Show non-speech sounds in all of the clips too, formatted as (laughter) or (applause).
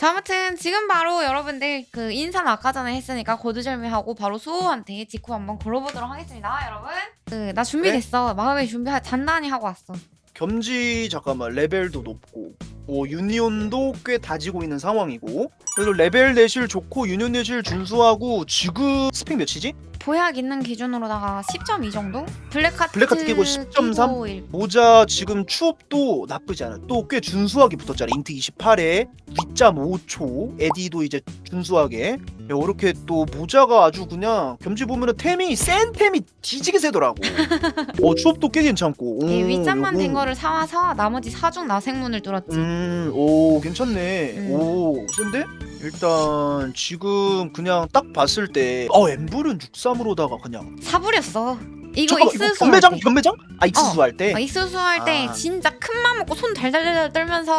자, 아무튼 지금 바로 여러분들 그 인사는 아까 전에 했으니까 거두절미하고 바로 수호한테 직후 한번 걸어보도록 하겠습니다, 여러분. 그 나 준비됐어. 마음의 준비 단단히 하고 왔어. 겸지 잠깐만 레벨도 높고 뭐 유니온도 꽤 다지고 있는 상황이고 그래서 레벨 내실 좋고 유니온 내실 준수하고 지금 스펙 몇이지? 보약 있는 기준으로다가 10.2 정도? 블랙카트 블랙카트 끼고 10.3? 끼고 일- 모자 지금 추업도 나쁘지 않아 또 꽤 준수하게 붙었잖아 인트 28에 위점 5초 에디도 이제 준수하게 이렇게 또 모자가 아주 그냥 겸지 보면은 템이 센 템이 뒤지게 세더라고 (laughs) 어 추업도 꽤 괜찮고 이 오, 윗잔만 된 요거. 거를 사와서 나머지 사중 나생문을 뚫었지. 음, 오, 괜찮네. 음. 오, 센데? 일단 지금 그냥 딱 봤을 때, 어, 엠블은 63으로다가 그냥. 사부렸어. 이거 잠깐만, 견매장, 할 때. 견매장? 아, 익스수 할 때. 아, 익스수 할 때 아. 진짜 큰 맘 먹고 손 달달달 떨면서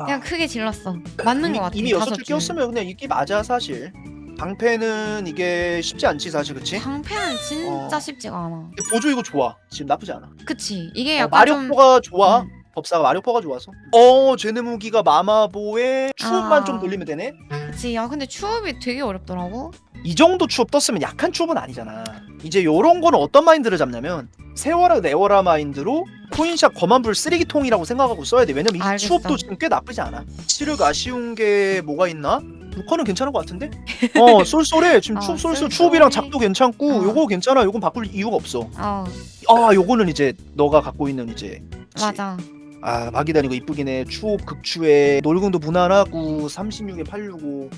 아, 그냥 크게 질렀어. 맞는 이미, 거 같아. 이미 다섯 여섯 줄 줄. 끼웠으면 그냥 이게 맞아 사실. 방패는 이게 쉽지 않지 사실 그치? 방패는 진짜 어. 쉽지가 않아. 근데 보조 이거 좋아. 지금 나쁘지 않아. 그치. 이게 어, 약간 좀 마력포가 좋아. 음. 법사가 마력포가 좋아서. 어, 쟤네 무기가 마마보에 추업만 아. 좀 돌리면 되네. 그치. 야 근데 추업이 되게 어렵더라고. 이 정도 추업 떴으면 약한 추업은 아니잖아. 이제 요런 거는 어떤 마인드를 잡냐면 세워라 내워라 마인드로 코인샷 거만불 쓰레기통이라고 생각하고 써야 돼. 왜냐면 이 알겠어. 추업도 지금 꽤 나쁘지 않아. 치륵 아쉬운 게 뭐가 있나? 루커는 괜찮은 것 같은데? (laughs) 어 쏠쏠해. 지금 어, 추업 쏠쏠 쏠쏠해. 추업이랑 작도 괜찮고 어. 요거 괜찮아. 요건 바꿀 이유가 없어. 어 아 요거는 이제 너가 갖고 있는 이제? 맞아. 아 마기단 이거 이쁘긴 해. 추업 극추에 놀궁도 무난하고 36에 865.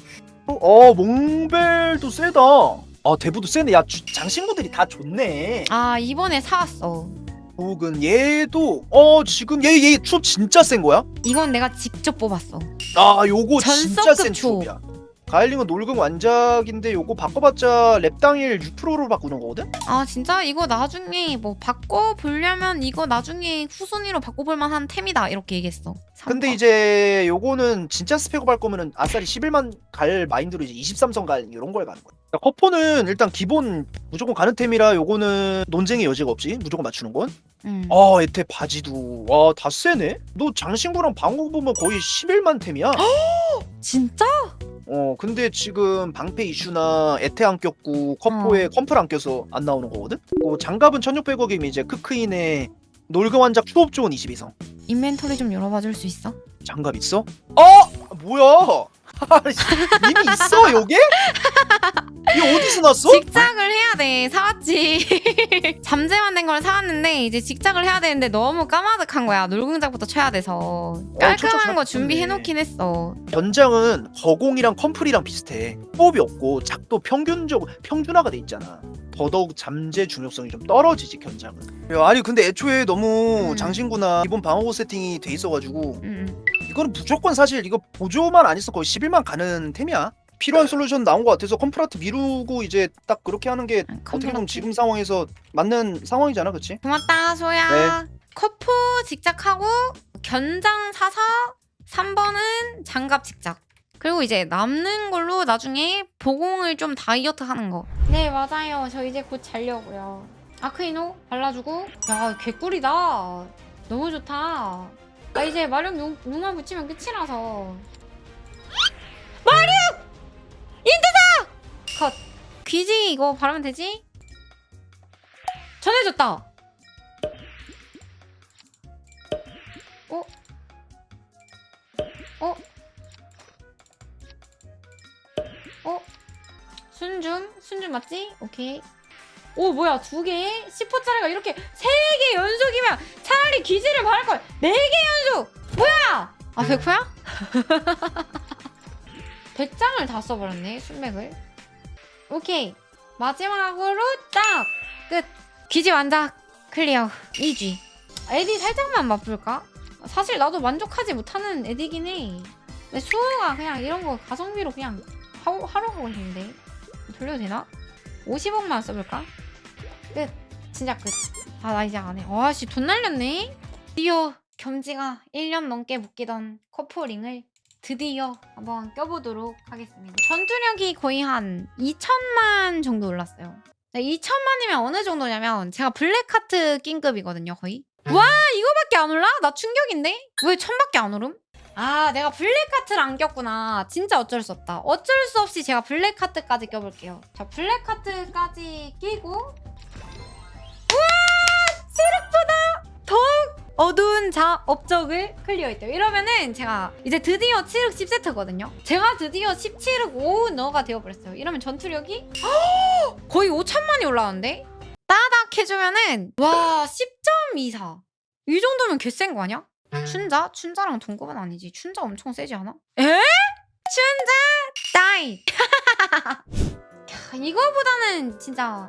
어 몽벨도 세다. 아 대부도 세네. 야 주- 장신구들이 다 좋네. 아 이번에 사왔어. 혹은 얘도 어 지금 얘 얘 추업 진짜 센 거야? 이건 내가 직접 뽑았어. 아 요거 진짜 전성급 센 추업. 추업이야. 가일링은 놀궁 완작인데 요거 바꿔봤자 랩 당일 6%로 바꾸는 거거든? 아 진짜 이거 나중에 뭐 바꿔 보려면 이거 나중에 후순위로 바꿔볼 만한 템이다 이렇게 얘기했어. 근데. 이제 요거는 진짜 스펙업 할 거면은 아싸리 11만 갈 마인드로 이제 23선 갈 이런 걸 가는 거야. 커퍼는 일단 기본 무조건 가는 템이라 요거는 논쟁의 여지가 없지. 무조건 맞추는 건. 음. 아, 에테 바지도 와, 다 세네. 너 장신구랑 방어 보면 거의 11만 템이야. (gasps) 진짜? 어, 근데 지금 방패 이슈나 에테 안 꼈고 커퍼에 어. 컴플 안 껴서 안 나오는 거거든. 어, 장갑은 1600억이면 이제 크크인의 놀금 완작 추업 좋은 22성. 인벤토리 좀 열어봐 줄 수 있어? 장갑 있어? 어! 뭐야? 이미 있어 요게? 이게 어디서 났어? 직작을 해야 돼. 사왔지. (laughs) 잠재만 된 걸 사왔는데 이제 직작을 해야 되는데 너무 까마득한 거야. 놀궁작부터 쳐야 돼서 깔끔한 초점 거잘 준비해. 놓긴 했어. 견장은 거공이랑 컴플이랑 비슷해. 호흡이 없고 작도 평균적 평준화가 돼 있잖아. 더더욱 잠재 중요성이 좀 떨어지지 견장은. 야, 아니 근데 애초에 너무 음. 장신구나 기본 방어구 세팅이 돼 있어가지고 음. 이거는 무조건 사실 이거 보조만 안 있어 거의 11만 가는 템이야. 필요한 솔루션 나온 것 같아서 컴플라트 미루고 이제 딱 그렇게 하는 게 아, 어떻게 보면. 지금 상황에서 맞는 상황이잖아, 그렇지? 고맙다 소야. 커프 직작하고 견장 사서 3번은 장갑 직작. 그리고 이제 남는 걸로 나중에 보공을 좀 다이어트 하는 거. 네 맞아요. 저 이제 곧 자려고요. 아크이노 발라주고. 야 개꿀이다. 너무 좋다. 나 이제 마력 눈, 눈만 붙이면 끝이라서. 마력! 인트사! 컷. 귀지 이거 바르면 되지? 전해줬다. 어? 어? 어? 순줌? 순줌 맞지? 오케이. 오 뭐야 두 개? 10호짜리가 이렇게 세 개 연속이면 차라리 기지를 바를걸 네 개 연속! 뭐야! 아 100%야? 100장을 (laughs) 다 써버렸네 순맥을 오케이 마지막으로 딱! 끝! 기지 완작 클리어 2G 에디 살짝만 맛볼까? 사실 나도 만족하지 못하는 에디긴 해. 근데 수호가 그냥 이런 거 가성비로 그냥 하, 하러 가고 있는데 돌려도 되나? 50억만 써볼까? 끝. 진짜 끝. 아 나 이제 안 해. 와씨 돈 날렸네. 드디어 겸지가 1년 넘게 묶이던 커플링을 드디어 한번 껴보도록 하겠습니다. 전투력이 거의 한 2천만 정도 올랐어요. 2천만이면 어느 정도냐면 제가 블랙하트 낀급이거든요 거의. 와 이거밖에 안 올라? 나 충격인데? 왜 천밖에 안 오름? 아 내가 블랙카트를 안 꼈구나 진짜 어쩔 수 없다 어쩔 수 없이 제가 블랙카트까지 껴볼게요 자 블랙카트까지 끼고 어두운 자 업적을 클리어했대요 이러면은 제가 이제 드디어 칠흑 10세트거든요 제가 드디어 17흑 5 너가 되어버렸어요 이러면 전투력이 (gasps) 거의 5천만이 올라왔는데 따닥 해주면은 와 10.24. 이 정도면 개센 거 아니야? 춘자? 춘자랑 동급은 아니지. 춘자 엄청 세지 않아? 에? 춘자 다이. (laughs) 야, 이거보다는 진짜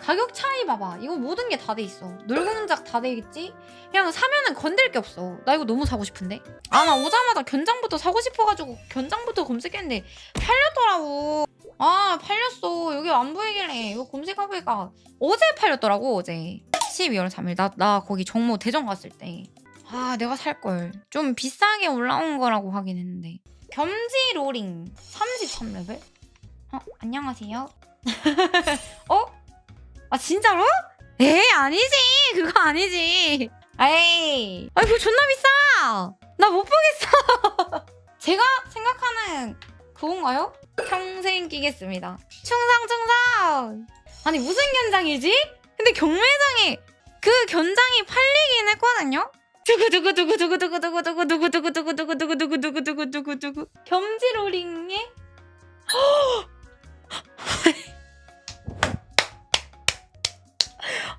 가격 차이 봐봐. 이거 모든 게 다 돼 있어. 놀공작 다 돼 있지? 그냥 사면은 건들 게 없어. 나 이거 너무 사고 싶은데? 아, 나 오자마자 견장부터 사고 싶어가지고 견장부터 검색했는데 팔렸더라고. 아, 팔렸어. 여기 안 보이길래 이거 검색해보니까 어제 팔렸더라고, 어제. 12월 3일. 나, 나 거기 정모 대전 갔을 때. 아, 내가 살걸. 좀 비싸게 올라온 거라고 하긴 했는데. 겸지 로링 33레벨? 어, 안녕하세요. (laughs) 어? 아, 진짜로? 에이, 아니지. 그거 아니지. 에이. 아, 이거 존나 비싸. 나 못 보겠어. 제가 생각하는 그건가요? 평생 끼겠습니다. 충성, 충성! 아니, 무슨 견장이지? 근데 경매장에 그 견장이 팔리긴 했거든요? 두구두구두구두구두구두구두구두구두구두구두구두구두구두구두구 겸지로링에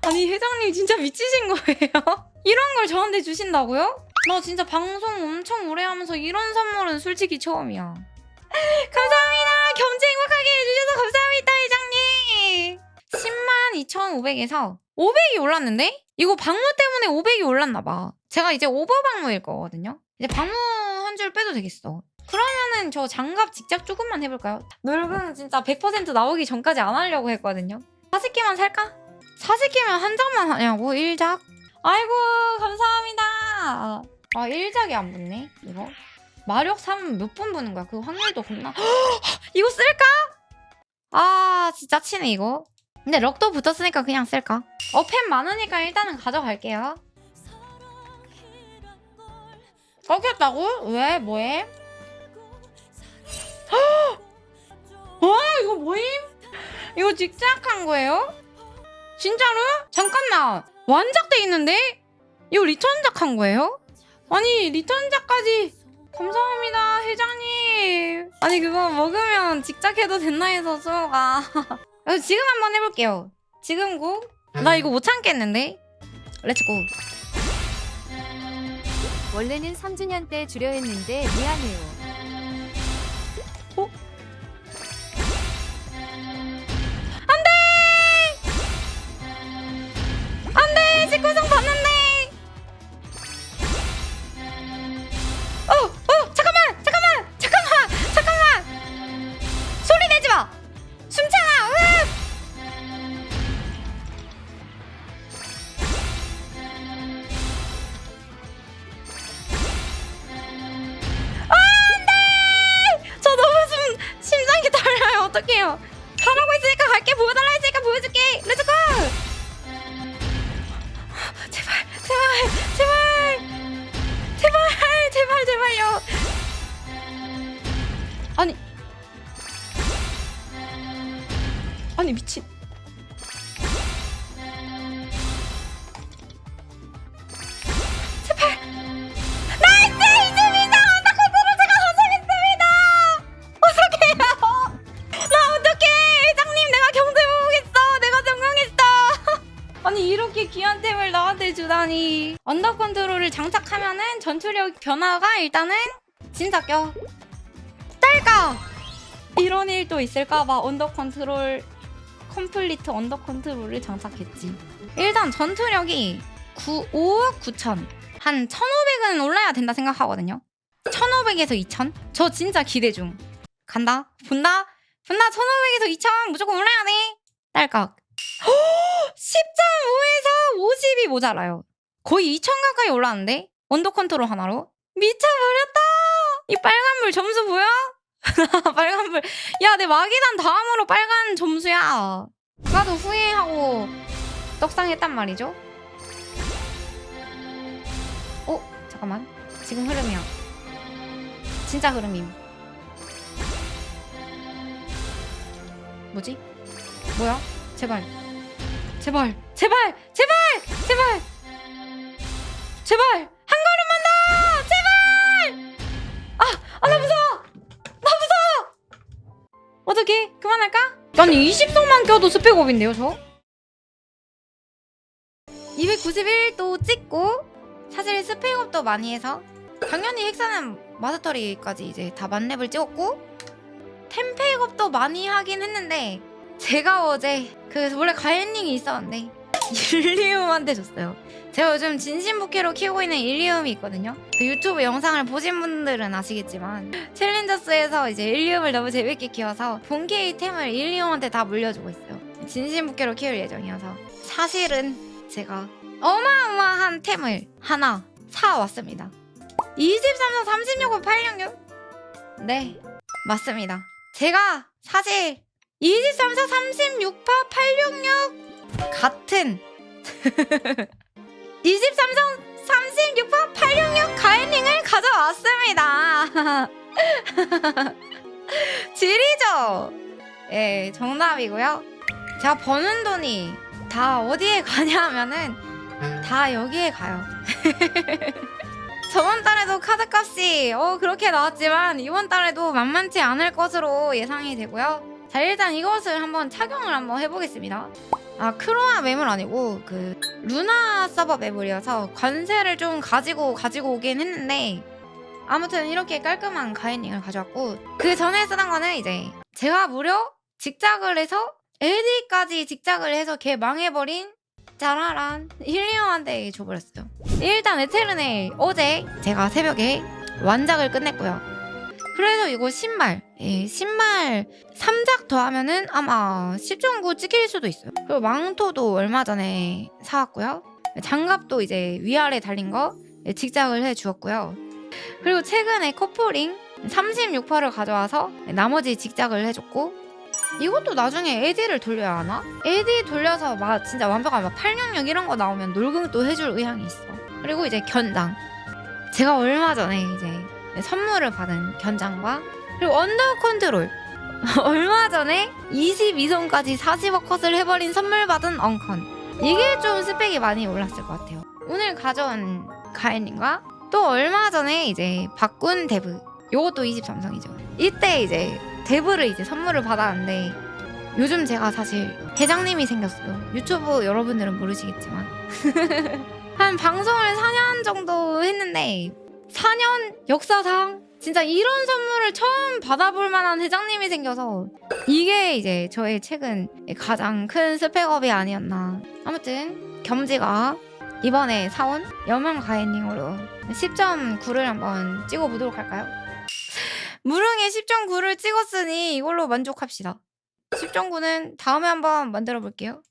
아니 회장님 진짜 미치신 거예요? (laughs) 이런 걸 저한테 주신다고요? 나 진짜 방송 엄청 오래 하면서 이런 선물은 솔직히 처음이야. (laughs) 감사합니다. 겸지 행복하게 해주셔서 감사합니다, 회장님. 10만 2,500에서 500이 올랐는데? 이거 방무 때문에 500이 올랐나 봐. 제가 이제 오버 방무일 거거든요. 이제 방무 한 줄 빼도 되겠어. 그러면은 저 장갑 직접 조금만 해볼까요? 놀금 진짜 100% 나오기 전까지 안 하려고 했거든요. 40개만 살까? 40개면 한 장만 하냐고? 1작? 아이고 감사합니다. 아 1작이 안 붙네 이거. 마력 3몇분 부는 거야? 그 확률도 겁나. (gasps) 이거 쓸까? 아 진짜 치네 이거. 근데 럭도 붙었으니까 그냥 쓸까? 어펜 많으니까 일단은 가져갈게요. 꺾였다고? 왜? 뭐해? (gasps) 와 이거 뭐임? 이거 직작한 거예요? 진짜로? 잠깐만 완작돼 있는데? 이거 리턴작 한 거예요? 아니 리턴작까지 감사합니다 회장님 아니 그거 먹으면 직작해도 된다 해서 수호가 어, (laughs) 지금 한번 해볼게요 지금 고 나 이거 못 참겠는데 렛츠고 원래는 3주년 때 주려 했는데 미안해요. 가라고 했으니까 갈게. 보여달라 했으니까 보여줄게. 렛츠고! 제발, 제발, 제발, 제발, 제발, 제발요. 아니, 아니 미친. 장착하면은 전투력 변화가 일단은 껴 딸까 이런 일도 있을까봐 언더 컨트롤 컴플리트 언더 컨트롤을 장착했지. 일단 전투력이 9, 5억 9천. 한 1500은 올라야 된다 생각하거든요. 1500에서 2000? 저 진짜 기대 중. 간다. 본다. 본다 1500에서 2000 무조건 올라야 돼! 딸깍. (gasps) 10.5에서 50이 모자라요. 거의 2천 가까이 올랐는데? 언더 컨트롤 하나로? 미쳐버렸다! 이 빨간불 점수 보여? (laughs) 빨간불. 야, 내 마기단 다음으로 빨간 점수야. 나도 후회하고 떡상했단 말이죠. 어? 잠깐만. 지금 흐름이야. 진짜 흐름임. 뭐지? 뭐야? 제발. 제발. 제발. 제발. 제발. 한 걸음만 더. 제발. 아, 아, 나 무서워. 나 무서워. 어떻게? 그만할까? 아니 20성만 껴도 스펙업인데요, 저? 291도 찍고 사실 스펙업도 많이 해서 당연히 헥사는 마스터리까지 이제 다 만렙을 찍었고 템페이업도 많이 하긴 했는데 제가 어제 그 원래 가엔링이 있었는데 일리움한테 줬어요. 제가 요즘 진심 부캐로 키우고 있는 일리움이 있거든요. 그 유튜브 영상을 보신 분들은 아시겠지만 챌린저스에서 이제 일리움을 너무 재밌게 키워서 본캐의 템을 일리움한테 다 물려주고 있어요. 진심 부캐로 키울 예정이어서 사실은 제가 어마어마한 템을 하나 사왔습니다. 23선 36호 866? 네, 맞습니다. 제가 사실 23선 36파 866 같은 23선 36파 866 가이닝을 가져왔습니다. (laughs) 지리죠? 예, 정답이고요. 제가 버는 돈이 다 어디에 가냐면은 다 여기에 가요. (laughs) 저번 달에도 카드 값이 어 그렇게 나왔지만 이번 달에도 만만치 않을 것으로 예상이 되고요. 자 일단 이것을 한번 착용을 한번 해보겠습니다. 아 크로아 매물 아니고 그 루나 서버 매물이어서 관세를 좀 가지고 가지고 오긴 했는데 아무튼 이렇게 깔끔한 가이닝을 가져왔고 그 전에 쓰던 거는 이제 제가 무려 직작을 해서 LD까지 직작을 해서 걔 망해버린 짜라란 힐리엄한테 줘버렸어요. 일단 에테르네 어제 제가 새벽에 완작을 끝냈고요. 그래서 이거 신발, 예, 신발 3작 더하면은 아마 10.9 찍힐 수도 있어요. 그리고 망토도 얼마 전에 사왔고요. 장갑도 이제 위아래 달린 거 예, 직작을 해 주었고요. 그리고 최근에 커플링 36%를 가져와서 나머지 직작을 해줬고 이것도 나중에 AD를 돌려야 하나? AD 돌려서 막 진짜 완벽한 막 866 이런 거 나오면 놀궁도 해줄 의향이 있어. 그리고 이제 견장. 제가 얼마 전에 이제 선물을 받은 견장과 그리고 언더 컨트롤. (laughs) 얼마 전에 22선까지 40억 컷을 해버린 선물 받은 엉컨. 이게 좀 스펙이 많이 올랐을 것 같아요. 오늘 가져온 가인님과 또 얼마 전에 이제 바꾼 데브. 요것도 23성이죠. 이때 이제 데브를 이제 선물을 받았는데 요즘 제가 사실 회장님이 생겼어요. 유튜브 여러분들은 모르시겠지만 (laughs) 한 방송을 4년 정도 했는데 4년 역사상 진짜 이런 선물을 처음 받아볼 만한 회장님이 생겨서 이게 이제 저의 최근 가장 큰 스펙업이 아니었나. 아무튼 겸지가 이번에 사온 여명 가이닝으로 10.9를 한번 찍어보도록 할까요? 무릉에 10.9를 찍었으니 이걸로 만족합시다. 10.9는 다음에 한번 만들어 볼게요.